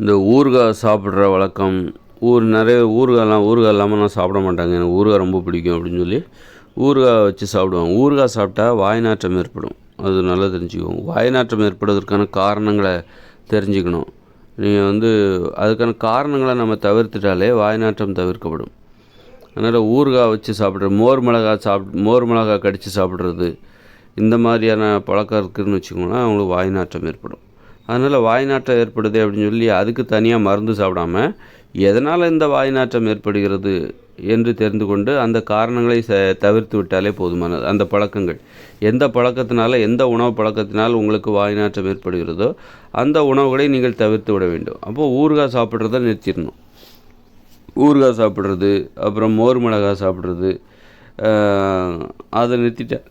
இந்த ஊறுகாய் சாப்பிட்ற வழக்கம் ஊர் நிறைய ஊறுகாய்லாம் ஊறுகாய் இல்லாமல் நான் சாப்பிட மாட்டாங்க. எனக்கு ஊறுகாய் ரொம்ப பிடிக்கும் அப்படின்னு சொல்லி ஊறுகாய் வச்சு சாப்பிடுவாங்க. ஊறுகாய் சாப்பிட்டா வாய்நாற்றம் ஏற்படும். அது நல்லா தெரிஞ்சுக்குவோம் வாய்நாற்றம் ஏற்படுவதற்கான காரணங்களை தெரிஞ்சுக்கணும். நீங்கள் வந்து அதுக்கான காரணங்களை நம்ம தவிர்த்துட்டாலே வாய்நாற்றம் தவிர்க்கப்படும். அதனால் ஊறுகாய் வச்சு சாப்பிட்ற மோர் மிளகாய் சாப்பிட் மோர் மிளகாய் கடித்து சாப்பிட்றது இந்த மாதிரியான பழக்கம் இருக்குதுன்னு வச்சுக்கோங்களேன் அவங்களுக்கு வாய்நாற்றம் ஏற்படும். அதனால் வாய் நாற்றம் ஏற்படுது அப்படின்னு சொல்லி அதுக்கு தனியாக மருந்து சாப்பிடாம எதனால் இந்த வாய் நாற்றம் ஏற்படுகிறது என்று தெரிந்து கொண்டு அந்த காரணங்களை ச தவிர்த்து விட்டாலே போதுமானது. அந்த பழக்கங்கள். எந்த பழக்கத்தினால எந்த உணவு பழக்கத்தினால் உங்களுக்கு வாய் நாற்றம் ஏற்படுகிறதோ அந்த உணவுகளை நீங்கள் தவிர்த்து விட வேண்டும். அப்போது ஊறுகாய் சாப்பிட்றத நிறுத்திடணும். ஊறுகாய் சாப்பிட்றது அப்புறம் மோர் மிளகாய் சாப்பிட்றது அதை நிறுத்திட்டேன்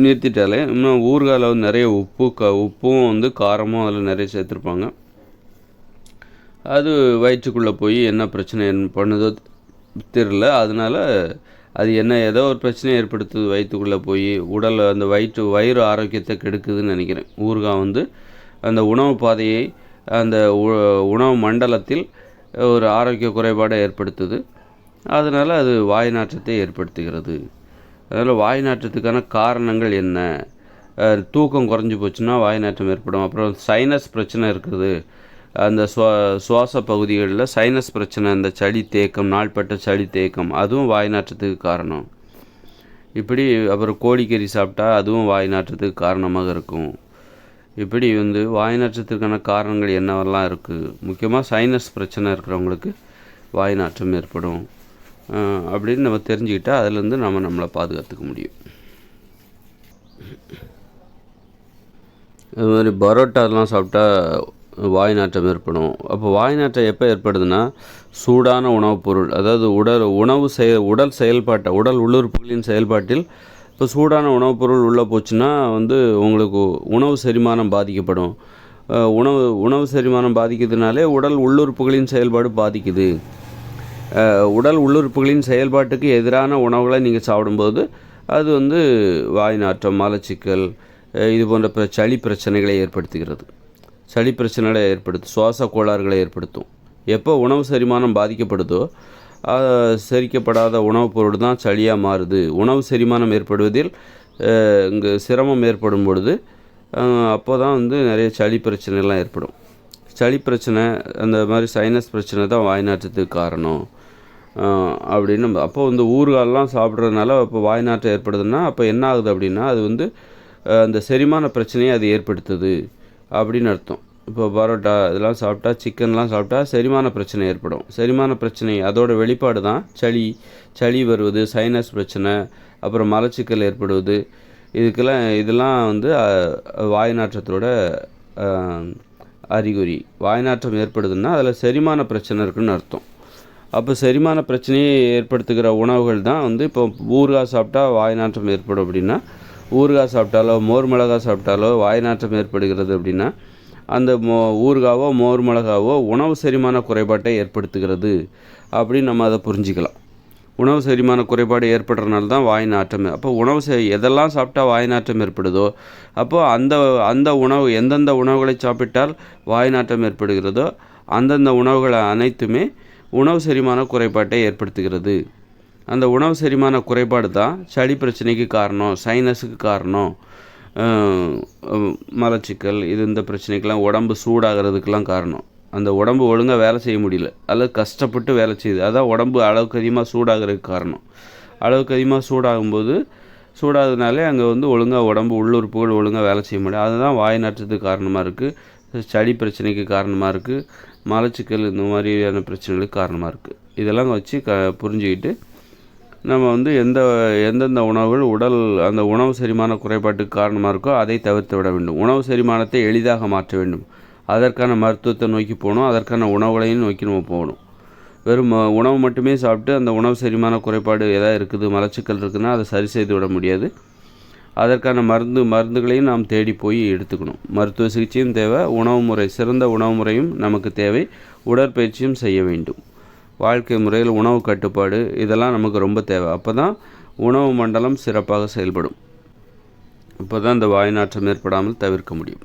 நிறுத்திட்டாலே இன்னும் ஊறுகாயில் வந்து நிறைய உப்பு க உப்பும் வந்து காரமும் அதில் நிறைய சேர்த்துருப்பாங்க. அது வயிற்றுக்குள்ளே போய் என்ன பிரச்சனை பண்ணுதோ தெரில அதனால் அது என்ன ஏதோ ஒரு பிரச்சனையை ஏற்படுத்துது வயிற்றுக்குள்ளே போய் உடல் அந்த வயிற்று வயிறு ஆரோக்கியத்தை கெடுக்குதுன்னு நினைக்கிறேன். ஊறுகாய் வந்து அந்த உணவு பாதையை அந்த உணவு மண்டலத்தில் ஒரு ஆரோக்கிய குறைபாடை ஏற்படுத்துது. அதனால் அது வாய் நாற்றத்தை ஏற்படுத்துகிறது. அதனால் வாய் நாற்றத்துக்கான காரணங்கள் என்ன? தூக்கம் குறைஞ்சி போச்சுன்னா வாய் நாற்றம் ஏற்படும். அப்புறம் சைனஸ் பிரச்சனை இருக்குது. அந்த சுவா சுவாச பகுதிகளில் சைனஸ் பிரச்சனை இந்த சளி தேக்கம் நாள்பட்ட சளி தேக்கம் அதுவும் வாய் நாற்றத்துக்கு காரணம். இப்படி அப்புறம் கோழிக்கறி சாப்பிட்டா அதுவும் வாய் நாற்றத்துக்கு காரணமாக இருக்கும். இப்படி வந்து வாய் நாற்றத்திற்கான காரணங்கள் என்னவெல்லாம் இருக்குது முக்கியமாக சைனஸ் பிரச்சனை இருக்கிறவங்களுக்கு வாய் நாற்றம் ஏற்படும். அப்படின்னு நம்ம தெரிஞ்சுக்கிட்டால் அதுலேருந்து நம்ம நம்மளை பாதுகாத்துக்க முடியும். அது மாதிரி பரோட்டாலாம் சாப்பிட்டா வாய் நாற்றம் ஏற்படும். அப்போ வாய் நாற்றம் எப்போ ஏற்படுதுன்னா சூடான உணவுப் பொருள் அதாவது உடல் உணவு செய உடல் செயல்பாட்டை உடல் உள்ளுறுப்புகளின் செயல்பாட்டில் இப்போ சூடான உணவுப் பொருள் உள்ளே போச்சுன்னா வந்து உங்களுக்கு உணவு செரிமானம் பாதிக்கப்படும். உணவு உணவு செரிமானம் பாதிக்கிறதுனாலே உடல் உள்ளுறுப்புகளின் செயல்பாடு பாதிக்குது. உடல் உள்ளுறுப்புகளின் செயல்பாட்டுக்கு எதிரான உணவுகளை நீங்கள் சாப்பிடும்போது அது வந்து வாய் நாற்றம் மலச்சிக்கல் இது போன்ற பிர சளி பிரச்சனைகளை ஏற்படுத்துகிறது. சளி பிரச்சனைகளை ஏற்படுத்தும் சுவாச கோளாறுகளை ஏற்படுத்தும். எப்போ உணவு செரிமானம் பாதிக்கப்படுதோ செரிக்கப்படாத உணவுப் பொருள் தான் சளியாக மாறுது. உணவு செரிமானம் ஏற்படுவதில் இங்கு சிரமம் ஏற்படும் பொழுது அப்போ தான் வந்து நிறைய சளி பிரச்சனைலாம் ஏற்படும். சளி பிரச்சனை அந்த மாதிரி சைனஸ் பிரச்சனை தான் வாய்நாற்றத்துக்கு காரணம். அப்படின்னு அப்போது வந்து ஊறுகால்லாம் சாப்பிட்றதுனால இப்போ வாய்நாற்றம் ஏற்படுதுன்னா அப்போ என்ன ஆகுது அப்படின்னா அது வந்து அந்த செரிமான பிரச்சனையை அது ஏற்படுத்துது அப்படின்னு அர்த்தம். இப்போ பரோட்டா இதெல்லாம் சாப்பிட்டா சிக்கன்லாம் சாப்பிட்டா செரிமான பிரச்சனை ஏற்படும். செரிமான பிரச்சனை அதோட வெளிப்பாடு தான் சளி. சளி வருவது சைனஸ் பிரச்சனை அப்புறம் மலச்சிக்கல் ஏற்படுவது. இதுக்கெல்லாம் இதெல்லாம் வந்து வாய்நாற்றத்தோட அறிகுறி. வாய்நாற்றம் ஏற்படுதுன்னா அதில் செரிமான பிரச்சனை இருக்குதுன்னு அர்த்தம். அப்போ செரிமான பிரச்சனையை ஏற்படுத்துகிற உணவுகள் தான் வந்து இப்போ ஊறுகாய் சாப்பிட்டா வாய் நாற்றம் ஏற்படும் அப்படின்னா ஊறுகாய் சாப்பிட்டாலோ மோர் மிளகாய் சாப்பிட்டாலோ வாய் நாற்றம் ஏற்படுகிறது அப்படின்னா அந்த மோ ஊறுகாவோ மோர் மிளகாவோ உணவு செரிமான குறைபாட்டை ஏற்படுத்துகிறது அப்படின்னு நம்ம அதை புரிஞ்சிக்கலாம். உணவு செரிமான குறைபாடு ஏற்படுறதுனால தான் வாய் நாற்றம் அப்போ உணவு செ எதெல்லாம் சாப்பிட்டா வாய் நாற்றம் ஏற்படுதோ அப்போது அந்த அந்த உணவு எந்தெந்த உணவுகளை சாப்பிட்டால் வாய் நாற்றம் ஏற்படுகிறதோ அந்தந்த உணவுகளை அனைத்துமே உணவு செரிமான குறைபாட்டை ஏற்படுத்துகிறது. அந்த உணவு செரிமான குறைபாடு தான் சளி பிரச்சனைக்கு காரணம் சைனஸுக்கு காரணம் மலச்சிக்கல் இது இந்த பிரச்சனைக்கெல்லாம் உடம்பு சூடாகிறதுக்கெல்லாம் காரணம். அந்த உடம்பு ஒழுங்காக வேலை செய்ய முடியல. அல்லது கஷ்டப்பட்டு வேலை செய்யுது அதான் உடம்பு அளவுக்கு அதிகமாக சூடாகிறதுக்கு காரணம். அளவுக்கு அதிகமாக சூடாகும்போது சூடாததுனாலே அங்கே வந்து ஒழுங்காக உடம்பு உள்ளுறுப்புகள் ஒழுங்காக வேலை செய்ய முடியாது அதுதான் வாய் நாற்றத்துக்கு காரணமாக இருக்குது சளி பிரச்சனைக்கு காரணமாக இருக்குது மலச்சிக்கல் இந்த மாதிரியான பிரச்சனைகளுக்கு காரணமாக இருக்குது இதெல்லாம் வச்சு க புரிஞ்சுக்கிட்டு நம்ம வந்து எந்த எந்தெந்த உணவுகள் உடல் அந்த உணவு செரிமான குறைபாட்டுக்கு காரணமாக இருக்கோ அதை தவிர்த்து விட வேண்டும். உணவு செரிமானத்தை எளிதாக மாற்ற வேண்டும். அதற்கான மருத்துவத்தை நோக்கி போகணும் அதற்கான உணவுகளையும் நோக்கி நம்ம போகணும். வெறும் உணவு மட்டுமே சாப்பிட்டு அந்த உணவு செரிமான குறைபாடு எதாவது இருக்குது மலச்சிக்கல் இருக்குதுன்னா அதை சரி செய்து விட முடியாது. அதற்கான மருந்து மருந்துகளையும் நாம் தேடி போய் எடுத்துக்கணும். மருத்துவ சிகிச்சையும் தேவை உணவு முறை சிறந்த உணவு முறையும் நமக்கு தேவை. உடற்பயிற்சியும் செய்ய வேண்டும். வாழ்க்கை முறையில் உணவு கட்டுப்பாடு இதெல்லாம் நமக்கு ரொம்ப தேவை. அப்போ தான் உணவு மண்டலம் சிறப்பாக செயல்படும். அப்போ தான் இந்த வாய் நாற்றம் ஏற்படாமல் தவிர்க்க முடியும்.